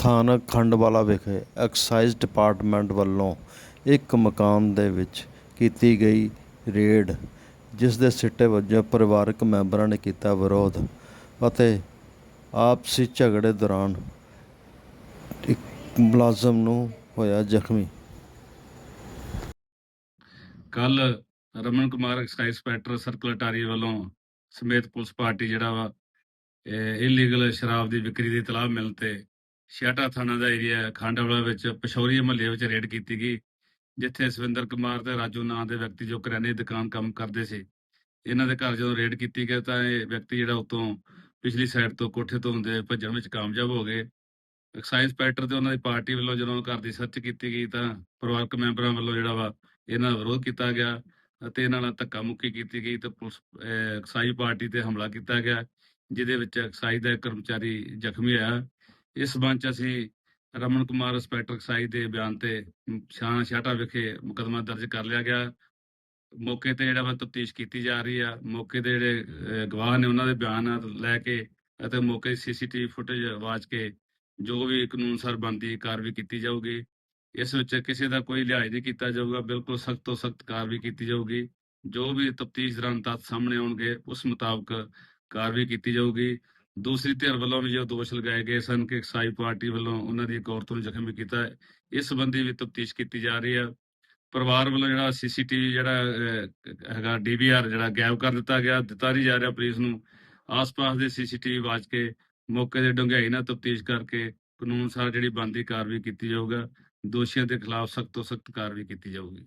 ਸਥਾਨਕ ਖੰਡਵਾਲਾ ਵਿਖੇ excise department ਵੱਲੋਂ ਇੱਕ ਮਕਾਨ ਦੇ ਵਿੱਚ ਕੀਤੀ ਗਈ ਰੇਡ, ਜਿਸ ਦੇ ਸਿੱਟੇ ਵਜੋਂ ਪਰਿਵਾਰਕ ਮੈਂਬਰਾਂ ਨੇ ਕੀਤਾ ਵਿਰੋਧ ਅਤੇ ਆਪਸੀ ਝਗੜੇ ਦੌਰਾਨ ਇੱਕ ਮੁਲਾਜ਼ਮ ਨੂੰ ਹੋਇਆ ਜ਼ਖਮੀ। ਕੱਲ Raman Kumar excise inspector circle Attari ਵੱਲੋਂ ਸਮੇਤ ਪੁਲਿਸ ਪਾਰਟੀ ਜਿਹੜਾ ਵਾ ਇਲੀਗਲ ਸ਼ਰਾਬ ਦੀ ਵਿਕਰੀ ਦੀ ਤਲਾਹ ਮਿਲਣ ਤੇ ਛਿਆਟਾ ਥਾਣਾ ਦਾ ਏਰੀਆ ਖੰਡਵਾਲਾ ਵਿੱਚ ਪਸ਼ੌਰੀ ਮਹੱਲੇ ਵਿੱਚ ਰੇਡ ਕੀਤੀ ਗਈ, ਜਿੱਥੇ ਸਵਿੰਦਰ ਕੁਮਾਰ ਤੇ ਰਾਜੂ ਨਾਂ ਦੇ ਵਿਅਕਤੀ ਜੋ ਕਰਿਆਨੇ ਦੀ ਦੁਕਾਨ ਕੰਮ ਕਰਦੇ ਸੀ, ਇਹਨਾਂ ਦੇ ਘਰ ਜਦੋਂ ਰੇਡ ਕੀਤੀ ਗਈ ਤਾਂ ਇਹ ਵਿਅਕਤੀ ਜਿਹੜਾ ਉਤੋਂ ਪਿਛਲੀ ਸਾਈਡ ਤੋਂ ਕੋਠੇ ਤੋਂ ਹੁੰਦੇ ਭੱਜਣ ਵਿੱਚ ਕਾਮਯਾਬ ਹੋ ਗਏ। ਐਕਸਾਈਜ਼ ਇੰਸਪੈਕਟਰ ਤੇ ਉਹਨਾਂ ਦੀ ਪਾਰਟੀ ਵੱਲੋਂ ਜਦੋਂ ਘਰ ਦੀ ਸਰਚ ਕੀਤੀ ਗਈ ਤਾਂ ਪਰਿਵਾਰਕ ਮੈਂਬਰਾਂ ਵੱਲੋਂ ਜਿਹੜਾ ਵਾ ਇਹਨਾਂ ਦਾ ਵਿਰੋਧ ਕੀਤਾ ਗਿਆ ਅਤੇ ਇਹਨਾਂ ਨਾਲ ਧੱਕਾ ਮੁੱਕੀ ਕੀਤੀ ਗਈ ਤੇ ਪੁਲਿਸ ਐਕਸਾਈਜ਼ ਪਾਰਟੀ ਤੇ ਹਮਲਾ ਕੀਤਾ ਗਿਆ, ਜਿਹਦੇ ਵਿੱਚ ਐਕਸਾਈਜ਼ ਦਾ ਇੱਕ ਕਰਮਚਾਰੀ ਜ਼ਖਮੀ ਹੋਇਆ। ਇਸ ਸੰਬੰਧ ਚ ਅਸੀਂ ਰਮਨ ਕੁਮਾਰ ਇੰਸਪੈਕਟਰ ਐਕਸਾਈਜ਼ ਦੇ ਬਿਆਨ ਤੇ ਸ਼ਾਨ ਛਾਟਾ ਵਿਖੇ ਮੁਕਦਮਾ ਦਰਜ ਕਰ ਲਿਆ ਗਿਆ। ਮੌਕੇ ਤੇ ਜਿਹੜਾ ਵਾ ਤਫਤੀਸ਼ ਕੀਤੀ ਜਾ ਰਹੀ ਆ। ਮੌਕੇ ਦੇ ਜਿਹੜੇ ਗਵਾਹ ਨੇ ਉਹਨਾਂ ਦੇ ਬਿਆਨ ਲੈ ਕੇ ਅਤੇ ਮੌਕੇ ਦੀ ਸੀਸੀਟੀਵੀ ਫੁਟੇਜ ਵਾਚ ਕੇ ਜੋ ਵੀ ਕਾਨੂੰਨ ਸਰ ਬਣਦੀ ਕਾਰਵਾਈ ਕੀਤੀ ਜਾਊਗੀ, ਇਸ ਵਿੱਚ ਕਿਸੇ ਦਾ ਕੋਈ ਲਿਹਾਜ਼ ਨਹੀਂ ਕੀਤਾ ਜਾਊਗਾ। ਬਿਲਕੁਲ ਸਖਤ ਤੋਂ ਸਖਤ ਕਾਰਵਾਈ ਕੀਤੀ ਜਾਊਗੀ। ਜੋ ਵੀ ਤਫਤੀਸ਼ ਦੌਰਾਨ ਤੱਥ ਸਾਹਮਣੇ ਆਉਣਗੇ, ਉਸ ਮੁਤਾਬਕ ਕਾਰਵਾਈ ਕੀਤੀ ਜਾਊਗੀ। ਦੂਸਰੀ ਧਿਰ ਵੱਲੋਂ ਵੀ ਜੋ ਦੋਸ਼ ਲਗਾਏ ਗਏ ਸਨ ਕਿ ਸਾਈ ਪਾਰਟੀ ਵੱਲੋਂ ਉਹਨਾਂ ਦੀ ਇੱਕ ਔਰਤ ਨੂੰ ਜ਼ਖਮੀ ਕੀਤਾ ਹੈ। ਇਸ ਸੰਬੰਧੀ ਵੀ ਤਫਤੀਸ਼ ਕੀਤੀ ਜਾ ਰਹੀ ਹੈ ਪਰਿਵਾਰ ਵੱਲੋਂ ਜਿਹੜਾ ਸੀਸੀਟੀਵੀ ਜਿਹੜਾ ਹੈਗਾ ਡੀਵੀਆਰ ਜਿਹੜਾ ਗਾਇਬ ਕਰ ਦਿੱਤਾ ਗਿਆ, ਦਿੱਤਾ ਨਹੀਂ ਜਾ ਰਿਹਾ ਪੁਲਿਸ ਨੂੰ ਆਸ-ਪਾਸ ਦੇ ਸੀਸੀਟੀਵੀ ਵਾਚ ਕੇ ਮੌਕੇ ਦੇ ਡੂੰਘਾਈ ਨਾਲ ਤਫਤੀਸ਼ ਕਰਕੇ ਕਾਨੂੰਨ ਸਾਰ ਜਿਹੜੀ ਬਣਦੀ ਕਾਰਵਾਈ ਕੀਤੀ ਜਾਊਗਾ, ਦੋਸ਼ੀਆਂ ਦੇ ਖਿਲਾਫ ਸਖਤ ਤੋਂ ਸਖਤ ਕਾਰਵਾਈ ਕੀਤੀ ਜਾਊਗੀ